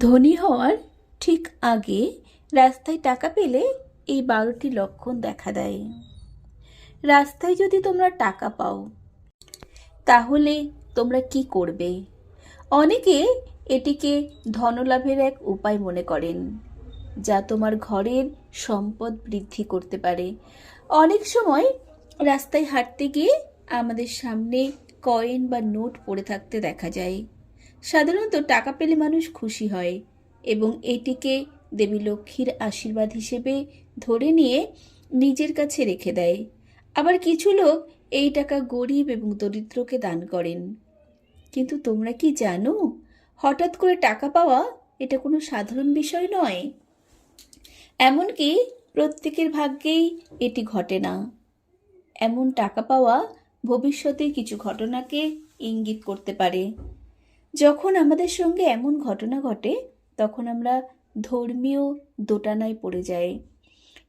ধনী হওয়ার ঠিক আগে রাস্তায় টাকা পেলে এই বারোটি লক্ষণ দেখা দেয়। রাস্তায় যদি তোমরা টাকা পাও, তাহলে তোমরা কি করবে? অনেকে এটিকে ধনলাভের এক উপায় মনে করেন, যা তোমার ঘরের সম্পদ বৃদ্ধি করতে পারে। অনেক সময় রাস্তায় হাঁটতে গিয়ে আমাদের সামনে কয়েন বা নোট পড়ে থাকতে দেখা যায়। সাধারণত টাকা পেলে মানুষ খুশি হয় এবং এটিকে দেবী লক্ষ্মীর আশীর্বাদ হিসেবে ধরে নিয়ে নিজের কাছে রেখে দেয়। আবার কিছু লোক এই টাকা গরিব এবং দরিদ্রকে দান করেন। কিন্তু তোমরা কি জানো, হঠাৎ করে টাকা পাওয়া এটা কোনো সাধারণ বিষয় নয়। এমনকি প্রত্যেকের ভাগ্যেই এটি ঘটে না। এমন টাকা পাওয়া ভবিষ্যতে কিছু ঘটনাকে ইঙ্গিত করতে পারে। যখন আমাদের সঙ্গে এমন ঘটনা ঘটে, তখন আমরা ধর্মীয় দোটানায় পড়ে যাই।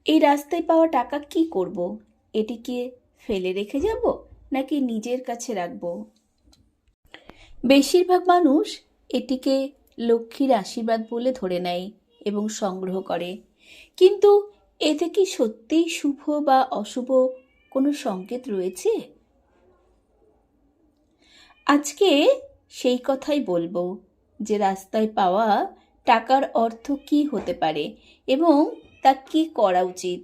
এই রাস্তায় পাওয়া টাকা কি করব? এটিকে ফেলে রেখে যাব, নাকি নিজের কাছে রাখব? বেশিরভাগ মানুষ এটিকে লক্ষ্মীর আশীর্বাদ বলে ধরে নেয় এবং সংগ্রহ করে। কিন্তু এতে কি সত্যিই শুভ বা অশুভ কোনো সংকেত রয়েছে? আজকে সেই কথাই বলব যে রাস্তায় পাওয়া টাকার অর্থ কি হতে পারে এবং তা কি করা উচিত।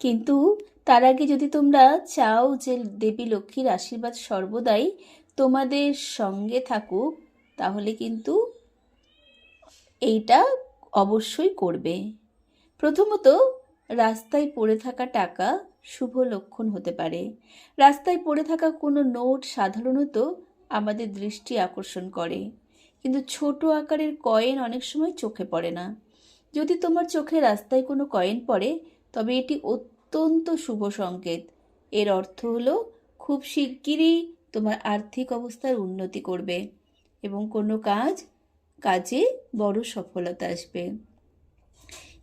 কিন্তু তার আগে যদি তোমরা চাও যে দেবী লক্ষ্মীর আশীর্বাদ সর্বদাই তোমাদের সঙ্গে থাকুক, তাহলে কিন্তু এইটা অবশ্যই করবে। প্রথমত, রাস্তায় পড়ে থাকা টাকা শুভ লক্ষণ হতে পারে। রাস্তায় পড়ে থাকা কোনো নোট সাধারণত আমাদের দৃষ্টি আকর্ষণ করে। কিন্তু ছোট আকারের কয়েন অনেক সময় চোখে পড়ে না। যদি তোমার চোখে রাস্তায় কোনো কয়েন পড়ে, তবে এটি অত্যন্ত শুভ সংকেত। এর অর্থ হলো, খুব শিগগিরই তোমার আর্থিক অবস্থার উন্নতি করবে এবং কোনো কাজ, কাজে বড় সফলতা আসবে।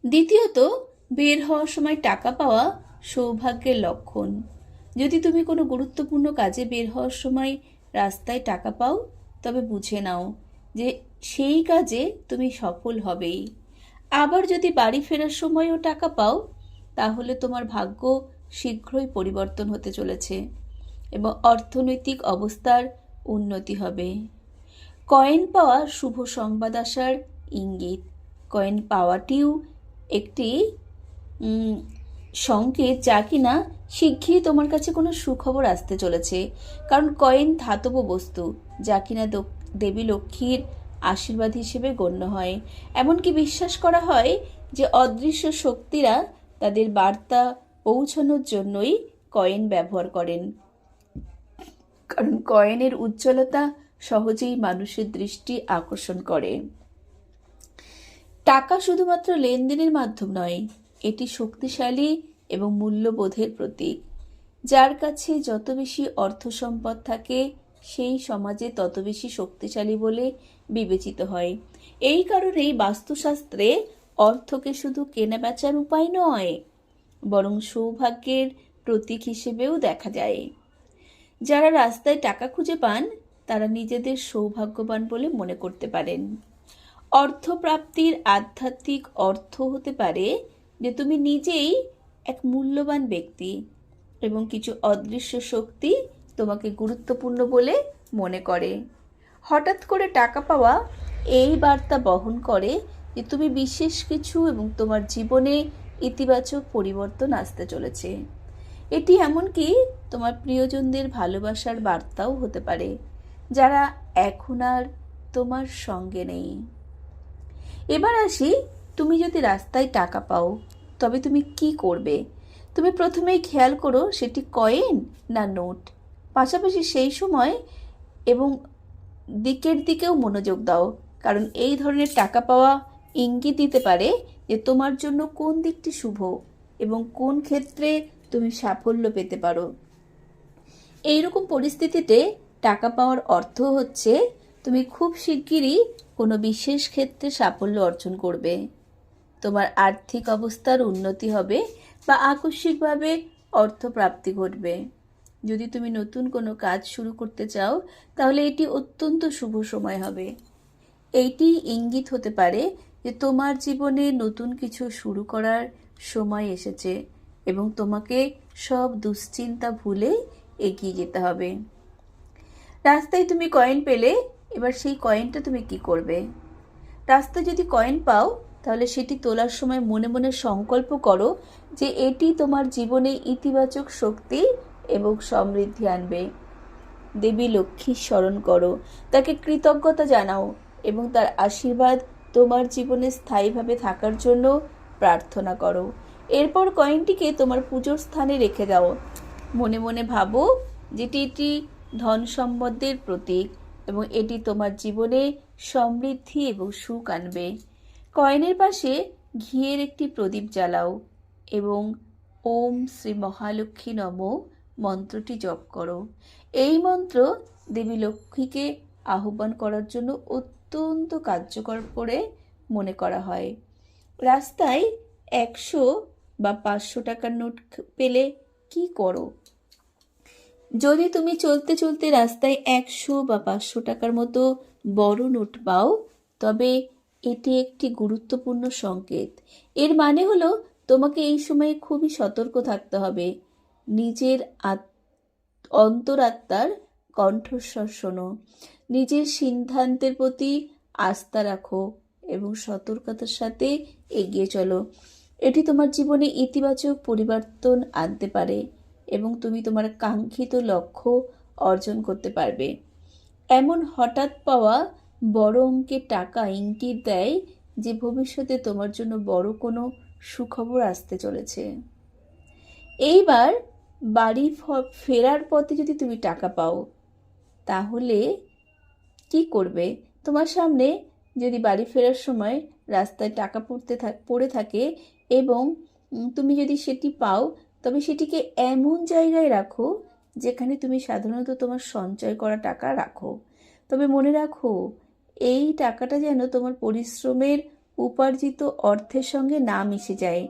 দ্বিতীয়ত, বের হওয়ার সময় টাকা পাওয়া সৌভাগ্যের লক্ষণ। যদি তুমি কোনো গুরুত্বপূর্ণ কাজে বের হওয়ার সময় রাস্তায় টাকা পাও, তবে বুঝে নাও যে সেই কাজে তুমি সফল হবেই। আবার যদি বাড়ি ফেরার সময়ও টাকা পাও, তাহলে তোমার ভাগ্য শীঘ্রই পরিবর্তন হতে চলেছে এবং অর্থনৈতিক অবস্থার উন্নতি হবে। কয়েন পাওয়া শুভ সংবাদ আসার ইঙ্গিত। কয়েন পাওয়াটিও একটি সংকেত যা কিনা শিগগিরই তোমার কাছে কোনো সুখবর আসতে চলেছে। কারণ কয়েন ধাতব বস্তু, যা কিনা দেবী লক্ষ্মীর আশীর্বাদ হিসেবে গণ্য হয়। এমনকি বিশ্বাস করা হয় যে অদৃশ্য শক্তিরা তাদের বার্তা পৌঁছানোর জন্যই কয়েন ব্যবহার করেন। কারণ কয়েনের উজ্জ্বলতা সহজেই মানুষের দৃষ্টি আকর্ষণ করে। টাকা শুধুমাত্র লেনদেনের মাধ্যম নয়, এটি শক্তিশালী এবং মূল্যবোধের প্রতীক। যার কাছে যত বেশি অর্থ সম্পদ থাকে, সেই সমাজে তত বেশি শক্তিশালী বলে বিবেচিত হয়। এই কারণেই বাস্তুশাস্ত্রে অর্থকে শুধু কেনাবেচার উপায় নয়, বরং সৌভাগ্যের প্রতীক হিসেবেও দেখা যায়। যারা রাস্তায় টাকা খুঁজে পান, তারা নিজেদের সৌভাগ্যবান বলে মনে করতে পারেন। অর্থপ্রাপ্তির আধ্যাত্মিক অর্থ হতে পারে যে, তুমি নিজেই এক মূল্যবান ব্যক্তি এবং কিছু অদৃশ্য শক্তি তোমাকে গুরুত্বপূর্ণ বলে মনে করে। হঠাৎ করে টাকা পাওয়া এই বার্তা বহন করে যে তুমি বিশেষ কিছু এবং তোমার জীবনে ইতিবাচক পরিবর্তন আসতে চলেছে। এটি এমনকি তোমার প্রিয়জনদের ভালোবাসার বার্তাও হতে পারে, যারা এখন আর তোমার সঙ্গে নেই। এবার আসি, তুমি যদি রাস্তায় টাকা পাও তবে তুমি কি করবে? তুমি প্রথমেই খেয়াল করো সেটি কয়েন না নোট। পাশাপাশি সেই সময় এবং দিকের দিকেও মনোযোগ দাও, কারণ এই ধরনের টাকা পাওয়া ইঙ্গিত দিতে পারে যে তোমার জন্য কোন দিকটি শুভ এবং কোন ক্ষেত্রে তুমি সাফল্য পেতে পারো। এইরকম পরিস্থিতিতে টাকা পাওয়ার অর্থ হচ্ছে তুমি খুব শিগগিরই কোনো বিশেষ ক্ষেত্রে সাফল্য অর্জন করবে। তোমার আর্থিক অবস্থার উন্নতি হবে বা আকস্মিকভাবে অর্থপ্রাপ্তি ঘটবে। যদি তুমি নতুন কোনো কাজ শুরু করতে চাও, তাহলে এটি অত্যন্ত শুভ সময় হবে। এইটি ইঙ্গিত হতে পারে যে তোমার জীবনে নতুন কিছু শুরু করার সময় এসেছে এবং তোমাকে সব দুশ্চিন্তা ভুলে এগিয়ে যেতে হবে। রাস্তায় তুমি কয়েন পেলে, এবার সেই কয়েনটা তুমি কি করবে? রাস্তায় যদি কয়েন পাও তাহলে সেটি তোলার সময় মনে মনে সংকল্প করো যে এটি তোমার জীবনে ইতিবাচক শক্তি এবং সমৃদ্ধি আনবে। দেবী লক্ষ্মীর স্মরণ করো, তাকে কৃতজ্ঞতা জানাও এবং তার আশীর্বাদ তোমার জীবনে স্থায়ীভাবে থাকার জন্য প্রার্থনা করো। এরপর কয়েনটিকে তোমার পুজোর স্থানে রেখে দাও। মনে মনে ভাবো যেটি এটি ধন সম্পদের প্রতীক এবং এটি তোমার জীবনে সমৃদ্ধি এবং সুখ আনবে। কয়েনের পাশে ঘিয়ের একটি প্রদীপ জ্বালাও এবং ওম শ্রী মহালক্ষ্মী নম মন্ত্রটি জপ করো। এই মন্ত্র দেবী লক্ষ্মীকে আহ্বান করার জন্য অত্যন্ত কার্যকর করে মনে করা হয়। রাস্তায় একশো বা পাঁচশো টাকার নোট পেলে কি করো? যদি তুমি চলতে চলতে রাস্তায় একশো বা পাঁচশো টাকার মতো বড় নোট পাও, তবে এটি একটি গুরুত্বপূর্ণ সংকেত। এর মানে হলো, তোমাকে এই সময়ে খুবই সতর্ক থাকতে হবে। নিজের অন্তরাত্মার কণ্ঠস্বর শোনো। নিজের সিদ্ধান্তের প্রতি আস্থা রাখো এবং সতর্কতার সাথে এগিয়ে চলো। এটি তোমার জীবনে ইতিবাচক পরিবর্তন আনতে পারে এবং তুমি তোমার কাঙ্ক্ষিত লক্ষ্য অর্জন করতে পারবে। এমন হঠাৎ পাওয়া বড় অঙ্কের টাকা ইঙ্গিত দেয় যে ভবিষ্যতে তোমার জন্য বড় কোনো সুখবর আসতে চলেছে। এইবার বাড়ি ফেরার পথে যদি তুমি টাকা পাও, তাহলে কি করবে? তোমার সামনে যদি বাড়ি ফেরার সময় রাস্তায় টাকা পড়তে পড়ে থাকে এবং তুমি যদি সেটি পাও, তবে সেটিকে এমন জায়গায় রাখো যেখানে তুমি সাধারণত তোমার সঞ্চয় করা টাকা রাখো। তবে মনে রাখো এই টাকাটা যেন তোমার পরিশ্রমের উপার্জিত অর্থের সঙ্গে না মিশে যায়।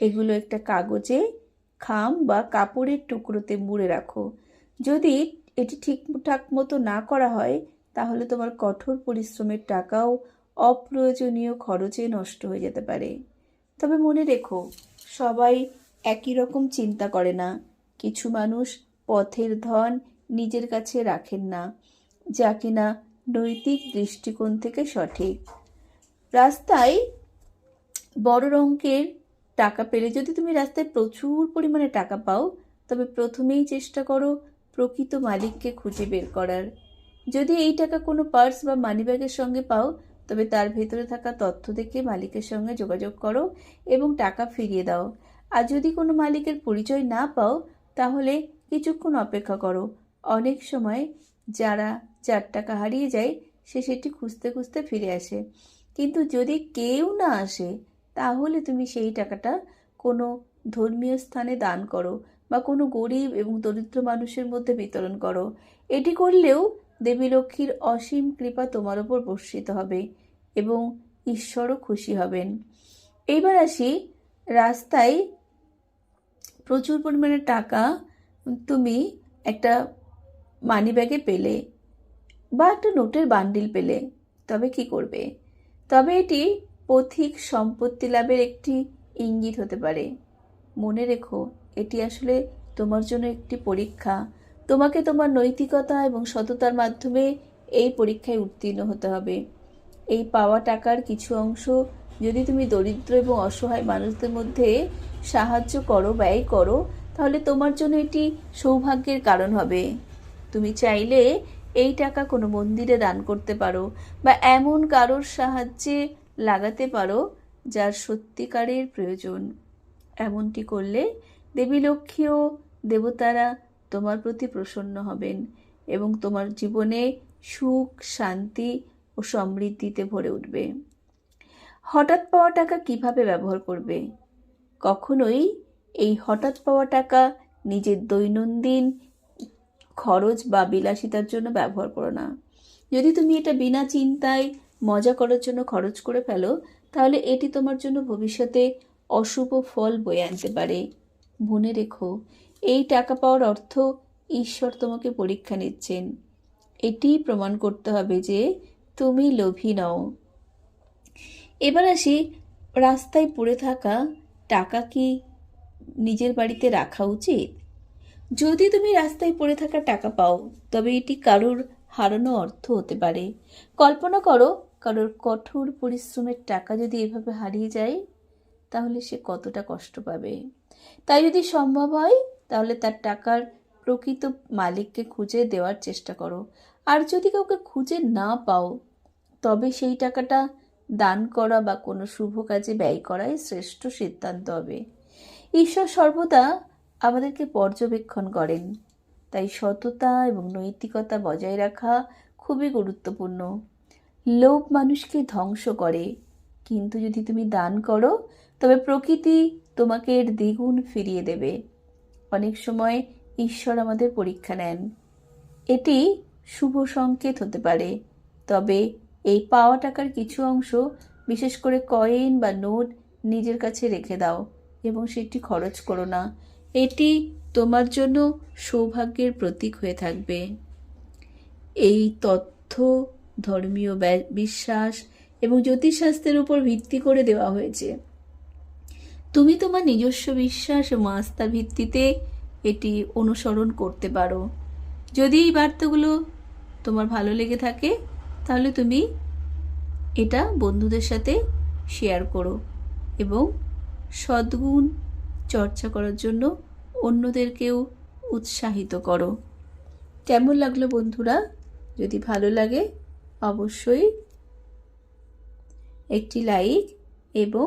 এগুলো একটা কাগজে, খাম বা কাপড়ের টুকরোতে মুড়ে রাখো। যদি এটি ঠিকঠাক মতো না করা হয়, তাহলে তোমার কঠোর পরিশ্রমের টাকাও অপ্রয়োজনীয় খরচে নষ্ট হয়ে যেতে পারে। তবে মনে রেখো, সবাই একই রকম চিন্তা করে না। কিছু মানুষ পথের ধন নিজের কাছে রাখেন না। যা কিনা নৈতিক দৃষ্টিকোণ থেকে সঠিক। রাস্তায় বড় অঙ্কের টাকা পেলে যদি তুমি রাস্তায় প্রচুর পরিমাণে টাকা পাও, তবে প্রথমেই চেষ্টা করো প্রকৃত মালিককে খুঁজে বের করার। যদি এই টাকা কোনো পার্স বা মানিব্যাগের সঙ্গে পাও, তবে তার ভেতরে থাকা তথ্য দেখে মালিকের সঙ্গে যোগাযোগ করো এবং টাকা ফিরিয়ে দাও। আর যদি কোনো মালিকের পরিচয় না পাও, তাহলে কিছুক্ষণ অপেক্ষা করো। অনেক সময় যারা যার টাকা হারিয়ে যায়, সে সেটি খুঁজতে খুঁজতে ফিরে আসে। কিন্তু যদি কেউ না আসে, তাহলে তুমি সেই টাকাটা কোনো ধর্মীয় স্থানে দান করো বা কোনো গরিব এবং দরিদ্র মানুষের মধ্যে বিতরণ করো। এটি করলেও দেবী লক্ষ্মীর অসীম কৃপা তোমার ওপর বর্ষিত হবে এবং ঈশ্বরও খুশি হবেন। এইবার আসি রাস্তায় প্রচুর পরিমাণে টাকা তুমি একটা মানি ব্যাগে পেলে বা একটা নোটের বান্ডিল পেলে, তবে কি করবে? তবে এটি পথিক সম্পত্তি লাভের একটি ইঙ্গিত হতে পারে। মনে রেখো, এটি আসলে তোমার জন্য একটি পরীক্ষা। তোমাকে তোমার নৈতিকতা এবং সততার মাধ্যমে এই পরীক্ষায় উত্তীর্ণ হতে হবে। এই পাওয়া টাকার কিছু অংশ যদি তুমি দরিদ্র এবং অসহায় মানুষদের মধ্যে সাহায্য করো, ব্যয় করো, তাহলে তোমার জন্য এটি সৌভাগ্যের কারণ হবে। তুমি চাইলে এই টাকা কোনো মন্দিরে দান করতে পারো বা এমন কারোর সাহায্যে লাগাতে পারো যার সত্যিকারের প্রয়োজন। এমনটি করলে দেবী লক্ষ্মী ও দেবতারা তোমার প্রতি প্রসন্ন হবেন এবং তোমার জীবনে সুখ, শান্তি ও সমৃদ্ধিতে ভরে উঠবে। হঠাৎ পাওয়া টাকা কীভাবে ব্যবহার করবে? কখনোই এই হঠাৎ পাওয়া টাকা নিজের দৈনন্দিন খরচ বা বিলাসিতার জন্য ব্যবহার করো না। যদি তুমি এটা বিনা চিন্তায় মজা করার জন্য খরচ করে ফেলো, তাহলে এটি তোমার জন্য ভবিষ্যতে অশুভ ফল বয়ে আনতে পারে। মনে রেখো, এই টাকা পাওয়ার অর্থ ঈশ্বর তোমাকে পরীক্ষা নিচ্ছেন। এটি প্রমাণ করতে হবে যে তুমি লোভী নও। এবার আসি, রাস্তায় পড়ে থাকা টাকা কি নিজের বাড়িতে রাখা উচিত? যদি তুমি রাস্তায় পড়ে থাকা টাকা পাও, তবে এটি কারোর হারানো অর্থ হতে পারে। কল্পনা করো, কারোর কঠোর পরিশ্রমের টাকা যদি এভাবে হারিয়ে যায়, তাহলে সে কতটা কষ্ট পাবে? তাই যদি সম্ভব হয়, তাহলে তার টাকার প্রকৃত মালিককে খুঁজে দেওয়ার চেষ্টা করো। আর যদি কাউকে খুঁজে না পাও, তবে সেই টাকাটা দান করা বা কোনো শুভ কাজে ব্যয় করাই শ্রেষ্ঠ সিদ্ধান্ত হবে। ঈশ্বর সর্বদা আমাদেরকে পর্যবেক্ষণ করেন। তাই সততা এবং নৈতিকতা বজায় রাখা খুবই গুরুত্বপূর্ণ। লোভ মানুষকে ধ্বংস করে। কিন্তু যদি তুমি দান করো, তবে প্রকৃতি তোমাকে এর দ্বিগুণ ফিরিয়ে দেবে। অনেক সময় ঈশ্বর আমাদের পরীক্ষা নেন। এটি শুভ সংকেত হতে পারে। তবে এই পাওয়া টাকার কিছু অংশ, বিশেষ করে কয়েন বা নোট, নিজের কাছে রেখে দাও এবং সেটি খরচ করো না। এটি তোমার জন্য সৌভাগ্যের প্রতীক হয়ে থাকবে। এই তথ্য, ধর্মীয় বিশ্বাস এবং জ্যোতিষশাস্ত্রের উপর ভিত্তি করে দেওয়া হয়েছে। তুমি তোমার নিজস্ব বিশ্বাস এবং আস্থার ভিত্তিতে এটি অনুসরণ করতে পারো। যদি এই বার্তাগুলো তোমার ভালো লেগে থাকে, তাহলে তুমি এটা বন্ধুদের সাথে শেয়ার করো এবং সদ্গুণ চর্চা করার জন্য অন্যদেরকেও উৎসাহিত করো। কেমন লাগল বন্ধুরা? যদি ভালো লাগে, অবশ্যই একটি লাইক এবং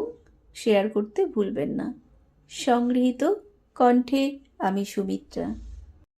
শেয়ার করতে ভুলবেন না। সংগৃহীত কণ্ঠে আমি সুমিত্রা।